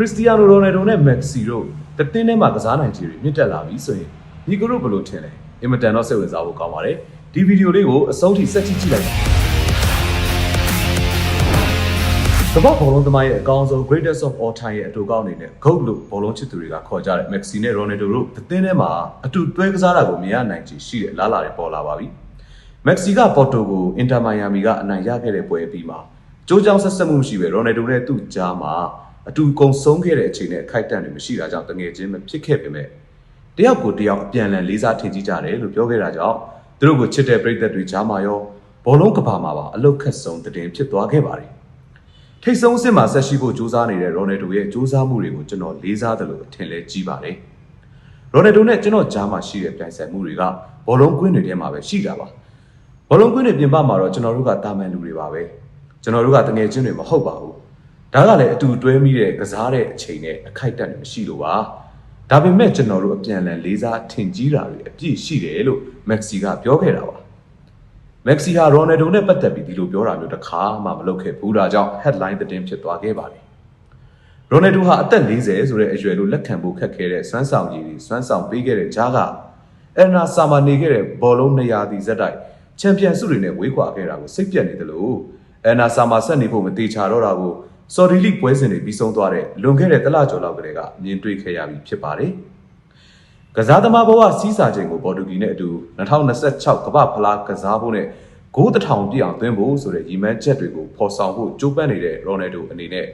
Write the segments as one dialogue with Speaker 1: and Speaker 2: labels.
Speaker 1: ခရစ္စတီယာနိုရိုနယ်ဒိုနဲ့မက်ဆီတို့တသင်းထဲမှာကစားနိုင်ခြေတွေမြင့်တက်လာပြီဆိုရင်ညီကတို့ဘယ်လိုထင်လဲအင်မတန်တော့စိတ်ဝင်စားဖို့ကောင်းပါတယ်ဒီဗီဒီယိုလေးကိုအဆုံးထိဆက်ကြည့်ကြည့်လိုက်ပါကမ္ဘာဘောလုံးသမားရဲ့အကောင်းဆုံး greatest of all time ရဲ့အတူကောင်းအနေနဲ့ GOAT လို့ဘောလုံးချစ်သူတွေကခေါ်ကြတဲ့ Messi နဲ့ Ronaldo တို့တသင်းထဲမှာအတူတွဲကစားတာကိုမြင်ရနိုင်ခြေရှိတဲ့လားလာတွေပေါ်လာပါပြီ။ Messi က Porto ကို Inter Miami ကအနိုင်ရခဲ့တဲ့ပွဲအပြီးမှာကြိုးကြောင်ဆက်ဆက်မှုမရှိပဲ Ronaldo နဲ့သူ့ကြားမှာ အတူကုံဆုံးခဲ့တဲ့အချိန်နဲ့အခိုက်အတန့်တွေမရှိတာကြောင့်တငယ်ချင်းမဖြစ်ခဲ့ပေမဲ့တယောက်ကိုတယောက်အပြန်အလှန်လေးစားထင်ကြီးကြတယ်လို့ပြောခဲ့တာကြောင့်သူတို့ကိုချစ်တဲ့ပရိသတ်တွေကြားမှာရောဘောလုံးကဘာမှာပါအလုတ်ခတ်ဆုံးတဲ့တင်ဖြစ်သွားခဲ့ပါတယ်။ထိတ်ဆုံးအစ်စ်မှာဆက်ရှိဖို့ကြိုးစားနေတဲ့ရိုနယ်ဒိုရဲ့ကြိုးစားမှုတွေကိုကျွန်တော်လေးစားတယ်လို့အထင်လဲကြီးပါတယ်။ရိုနယ်ဒိုနဲ့ကျွန်တော်ကြားမှာရှိတဲ့ပြိုင်ဆိုင်မှုတွေကဘောလုံးကွင်းတွေထဲမှာပဲရှိတာပါ။ဘောလုံးကွင်းတွေပြင်ပမှာတော့ကျွန်တော်တို့ကတာမန်လူတွေပါပဲ။ကျွန်တော်တို့ကတငယ်ချင်းတွေမဟုတ်ပါဘူး။ ဒါကလည်းအတူတွဲမိတဲ့ကစားတဲ့အချိန်နဲ့အခိုက်အတန့်တွေမရှိလို့ပါ။ဒါပေမဲ့ကျွန်တော်တို့အပြန်အလှန်လေးစားထင်ကြီးတာတွေအပြည့်ရှိတယ်လို့မက်ဆီကပြောခဲ့တာပါ။မက်ဆီဟာရိုနယ်ဒိုနဲ့ပတ်သက်ပြီးဒီလိုပြောတာမျိုးတစ်ခါမှမလုပ်ခဲ့ဘူးဒါကြောင့် headline သတင်းဖြစ်သွားခဲ့ပါတယ်။ရိုနယ်ဒိုဟာအသက်40ဆိုတဲ့အရွယ်လို့လက်ခံဖို့ခက်ခဲတဲ့စွမ်းဆောင်ရည်တွေစွမ်းဆောင်ပေးခဲ့တဲ့ဂျားကအဲနာဆာမာနေခဲ့တဲ့ဘောလုံး200ဒီဇက်တိုက်ချန်ပီယံဆုတွေနဲ့ဝေးကွာခဲ့တာကိုစိတ်ပြတ်နေတယ်လို့အဲနာဆာမာဆက်နေဖို့မတေချာတော့တာကို စော်ဒီလိပွဲစဉ်တွေပြီးဆုံးသွားတဲ့လွန်ခဲ့တဲ့တလကျော်လောက်ကလေးကမြင်တွေ့ခဲ့ရပြီဖြစ်ပါတယ်။ကစားသမားဘဝစီးစာချိန်ကိုပေါ်တူဂီနဲ့အတူ2026ကမ္ဘာဖလားကစားဖို့နဲ့ဂိုးတစ်ထောင်ပြည့်အောင်သွင်းဖို့ဆိုတဲ့ရည်မှန်းချက်တွေကိုဖော်ဆောင်ဖို့ကြိုးပမ်းနေတဲ့ရိုနယ်ဒိုအနေနဲ့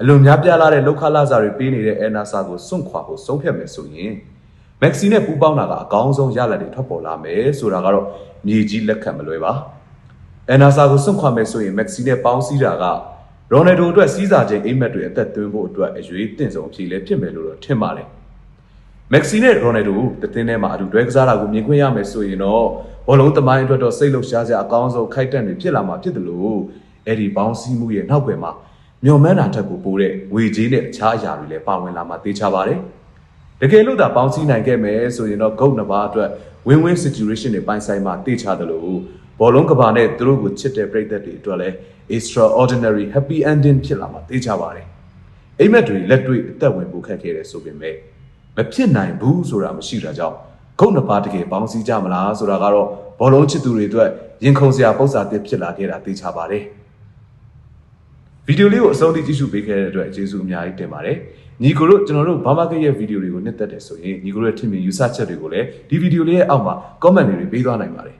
Speaker 1: အလွန်များပြားလာတဲ့လောက်ခလာစာတွေပေးနေတဲ့အဲနာဆာကိုစွန့်ခွာဖို့ဆုံးဖြတ်မယ်ဆိုရင်မက်ဆီနဲ့ပူးပေါင်းတာကအကောင်းဆုံးရလဒ်တွေထွက်ပေါ်လာမယ်ဆိုတာကတော့မြေကြီးလက်ခံမလွယ်ပါအဲနာဆာကိုစွန့်ခွာမယ်ဆိုရင်မက်ဆီနဲ့ပေါင်းစည်းတာက ရိုနယ်ဒိုအတွက်စီးစာချိန်အိမ်မက်တွေအသက်သွင်းဖို့အတွက်အရွေးတင့်ဆုံးအဖြေလည်းဖြစ်မယ်လို့တော့ထင်ပါတယ်မက်ဆီနဲ့ရိုနယ်ဒိုတသင်းထဲမှာအတူတွဲကစားတာကိုမြင်ခွင့်ရမယ်ဆိုရင်တော့ဘောလုံးသမိုင်းအတွက်တော့စိတ်လှုပ်ရှားစရာအကောင်းဆုံးခိုက်တန့်တွေဖြစ်လာမှာဖြစ်တယ်လို့အဲ့ဒီဘောင်းစီးမှုရဲ့နောက်ွယ်မှာမျော်မှန်းတာထက်ကိုပိုတဲ့ဝေကြီးနဲ့အခြားအရာတွေလည်းပါဝင်လာမှာသိချပါတယ်တကယ်လို့သာပေါင်းစည်းနိုင်ခဲ့မယ်ဆိုရင်တော့ဂုတ်နှစ်ပါးအတွက် win-win situation တွေပိုင်ဆိုင်မှာသိချတယ်လို့ ဘောလုံးကဘာနဲ့သူတို့ကိုချစ်တဲ့ပရိသတ်တွေအတွက်လည်း extraordinary happy ending ဖြစ်လာမှာသိချပါတယ်အိမ်မက်တွေလက်တွေ့အသက်ဝင်ဖို့ခက်ခဲတယ်ဆိုပေမဲ့မဖြစ်နိုင်ဘူးဆိုတာမရှိတာကြောင့်ဂုတ်နှစ်ပါးတကယ်ပေါင်းစည်းကြမလားဆိုတာကတော့ဘောလုံးချစ်သူတွေအတွက်ရင်ခုန်စရာပုံစံတစ်ဖြစ်လာခဲ့တာသိချပါတယ်ဗီဒီယိုလေးကိုအဆုံးထိကြည့်ရှုပေးခဲ့တဲ့အတွက်ကျေးဇူးအများကြီးတင်ပါတယ်ညီကိုတို့ကျွန်တော်တို့ဘာမကရဲ့ဗီဒီယိုတွေကိုနှစ်သက်တယ်ဆိုရင်ညီကိုတို့ရဲ့ထင်မြင်ယူဆချက်တွေကိုလည်းဒီဗီဒီယိုလေးရဲ့အောက်မှာ comment တွေပေးသွားနိုင်ပါတယ်